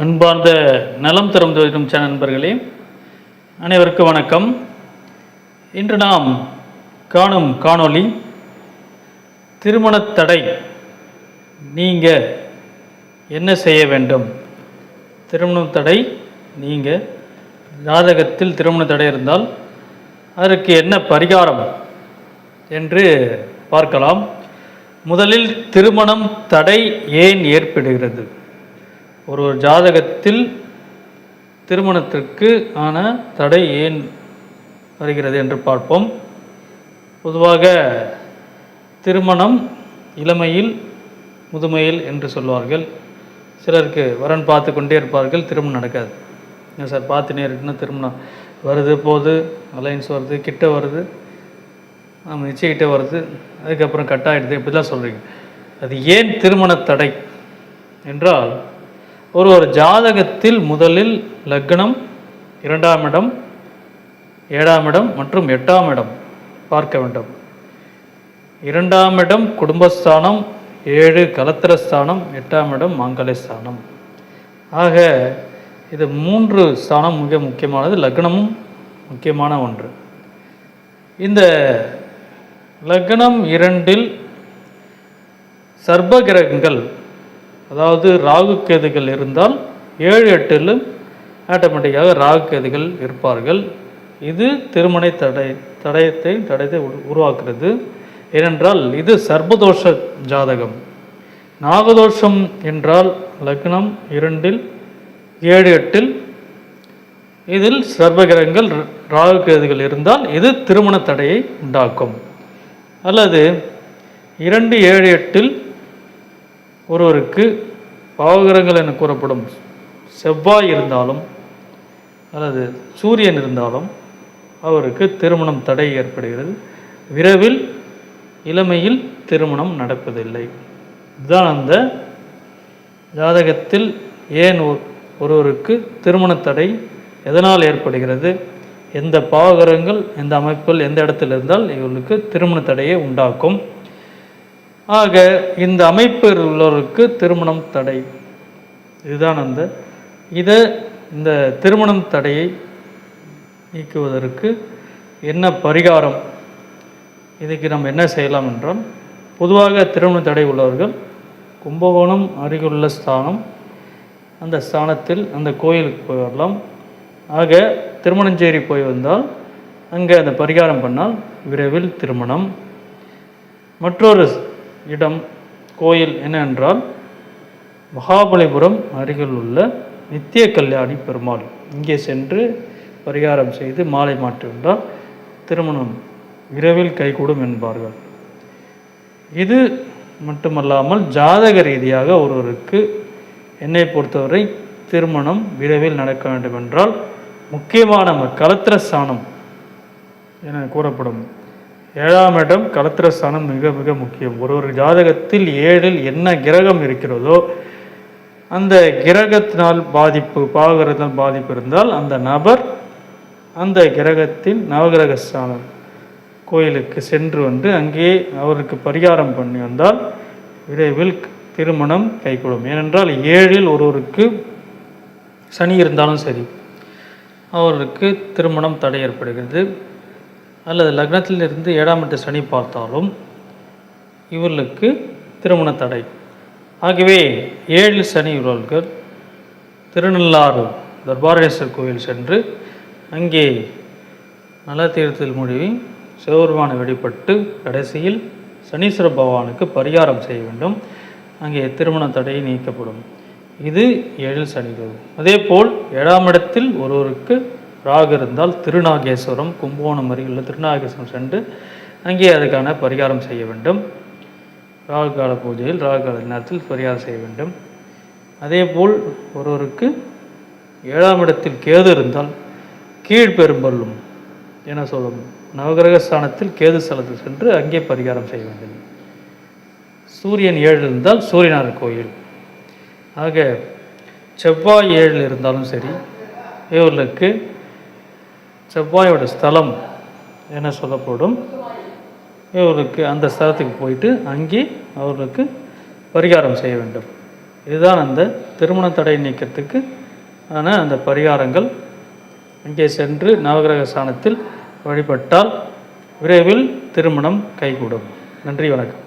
அன்பார்ந்த நலம் தரும் ஜோதிடம் சேனல் நண்பர்களே அனைவருக்கும் வணக்கம். இன்று நாம் காணும் காணொளி திருமணத்தடை தடை என்ன செய்ய வேண்டும்? திருமணம் தடை நீங்கள் ஜாதகத்தில் திருமண தடை இருந்தால் அதற்கு என்ன பரிகாரம் என்று பார்க்கலாம். முதலில் திருமணம் தடை ஏன் ஏற்படுகிறது? ஒரு ஒரு ஜாதகத்தில் திருமணத்திற்கு ஆன தடை ஏன் வருகிறது என்று பார்ப்போம். பொதுவாக திருமணம் இளமையில் முதுமையில் என்று சொல்வார்கள். சிலருக்கு வரன் பார்த்து கொண்டே இருப்பார்கள் திருமணம் நடக்காது. என்ன சார் பார்த்து இருக்குன்னா திருமணம் வருது போகுது அலைன்ஸ் வருது கிட்ட வருது நம்ம நிச்சயிட்ட வருது அதுக்கப்புறம் கட் ஆகிடுது இப்படிலாம் சொல்கிறீங்க அது ஏன் திருமண தடை? என்றால் ஒரு ஒரு ஜாதகத்தில் முதலில் லக்னம் இரண்டாம் இடம் ஏழாம் இடம் மற்றும் எட்டாம் இடம் பார்க்க வேண்டும். இரண்டாம் இடம் குடும்பஸ்தானம் ஏழு கலத்திரஸ்தானம் எட்டாம் இடம் மாங்கலஸ்தானம் ஆக இது மூன்று ஸ்தானம் மிக முக்கியமானது லக்னமும் முக்கியமான ஒன்று. இந்த லக்னம் இரண்டில் சர்ப கிரகங்கள் அதாவது ராகு கேதுகள் இருந்தால் ஏழு எட்டிலும் ஆட்டோமேட்டிக்காக ராகு கேதுகள் இருப்பார்கள். இது திருமண தடை தடயத்தை தடயத்தை உருவாக்குறது. ஏனென்றால் இது சர்பதோஷ ஜாதகம். நாகதோஷம் என்றால் லக்னம் இரண்டில் ஏழு எட்டில் இதில் சர்வகிரகங்கள் ராகு கேதுகள் இருந்தால் இது திருமண தடையை உண்டாக்கும். அல்லது இரண்டு ஏழு எட்டில் ஒருவருக்கு பாவகிரகங்கள் என கூறப்படும் செவ்வாய் இருந்தாலும் அல்லது சூரியன் இருந்தாலும் அவருக்கு திருமணம் தடை ஏற்படுகிறது. விரைவில் இளமையில் திருமணம் நடப்பதில்லை. இதுதான் அந்த ஜாதகத்தில் ஏன் ஒரு- ஒருவருக்கு திருமண தடை எதனால் ஏற்படுகிறது? எந்த பாவகரங்கள் எந்த அமைப்பில் எந்த இடத்தில் இருந்தால் இவர்களுக்கு திருமண தடையை உண்டாக்கும். ஆக இந்த அமைப்பில் உள்ளவருக்கு திருமணம் தடை. இதுதான் அந்த இதை இந்த திருமணம் தடையை நீக்குவதற்கு என்ன பரிகாரம்? இதுக்கு நம்ம என்ன செய்யலாம் என்றால் பொதுவாக திருமண தடை உள்ளவர்கள் கும்பகோணம் அருகிலுள்ள ஸ்தானம் அந்த ஸ்தானத்தில் அந்த கோயிலுக்கு போய் வரலாம் ஆக திருமணஞ்சேரி போய் வந்தால் அங்கே அந்த பரிகாரம் பண்ணால் விரைவில் திருமணம். மற்றொரு இடம் கோயில் என்னென்றால் மகாபலிபுரம் அருகில் உள்ள நித்திய கல்யாணி பெருமாள். இங்கே சென்று பரிகாரம் செய்து மாலை மாற்றி திருமணம் விரைவில் கைகூடும் என்பார்கள். இது மட்டுமல்லாமல் ஜாதக ரீதியாக ஒருவருக்கு என்னை பொறுத்தவரை திருமணம் விரைவில் நடக்க வேண்டும் என்றால் முக்கியமான ம- கலத்திர ஸ்தானம் என கூறப்படும். ஏழாம் இடம் கலத்திரஸ்தானம் மிக மிக முக்கியம். ஒரு ஒரு ஜாதகத்தில் ஏழில் என்ன கிரகம் இருக்கிறதோ அந்த கிரகத்தினால் பாதிப்பு பாவகிரகத்தினால் பாதிப்பு இருந்தால் அந்த நபர் அந்த கிரகத்தின் நவகிரக ஸ்தானம் கோயிலுக்கு சென்று வந்து அங்கே அவருக்கு பரிகாரம் பண்ணி வந்தால் விரைவில் திருமணம் கைகூடும். ஏனென்றால் ஏழில் ஒருவருக்கு சனி இருந்தாலும் சரி அவருக்கு திருமணம் தடை ஏற்படுகிறது. அல்லது லக்னத்திலிருந்து ஏழாம் எட்டு சனி பார்த்தாலும் இவர்களுக்கு திருமண தடை. ஆகவே ஏழு சனி இவர்கள் திருநள்ளாறு தர்பாரேஸ்வர் கோயில் சென்று அங்கே நல தீர்த்தத்தில் மூழ்கி சிவபெருமானை வெளிப்பட்டு கடைசியில் சனீஸ்வர பகவானுக்கு பரிகாரம் செய்ய வேண்டும். அங்கே திருமண தடை நீக்கப்படும். இது ஏழில் சனிகள். அதே போல் ஏழாம் இடத்தில் ஒருவருக்கு ராகு இருந்தால் திருநாகேஸ்வரம் கும்பகோணம் அருகில் திருநாகேஸ்வரம் சென்று அங்கே அதுக்கான பரிகாரம் செய்ய வேண்டும். ராகு கால பூஜையில் ராகு கால நேரத்தில் பரிகாரம் செய்ய வேண்டும். அதேபோல் ஒருவருக்கு ஏழாம் இடத்தில் கேது இருந்தால் கீழ்பெரும்பள்ளும் என சொல்லும். நவகிரக ஸ்தானத்தில் கேது ஸ்தலத்தில் சென்று அங்கே பரிகாரம் செய்ய வேண்டும். சூரியன் ஏழில் இருந்தால் சூரியனார் கோயில். ஆக செவ்வாய் ஏழில் இருந்தாலும் சரி இவர்களுக்கு செவ்வாயோட ஸ்தலம் என சொல்லப்படும். இவர்களுக்கு அந்த ஸ்தலத்துக்கு போயிட்டு அங்கே அவர்களுக்கு பரிகாரம் செய்ய வேண்டும். இதுதான் அந்த திருமண தடை நீக்கத்துக்கு ஆன அந்த பரிகாரங்கள். அங்கே சென்று நவகிரக ஸ்தானத்தில் வழிபட்டால் விரைவில் திருமணம் கைகூடும். நன்றி வணக்கம்.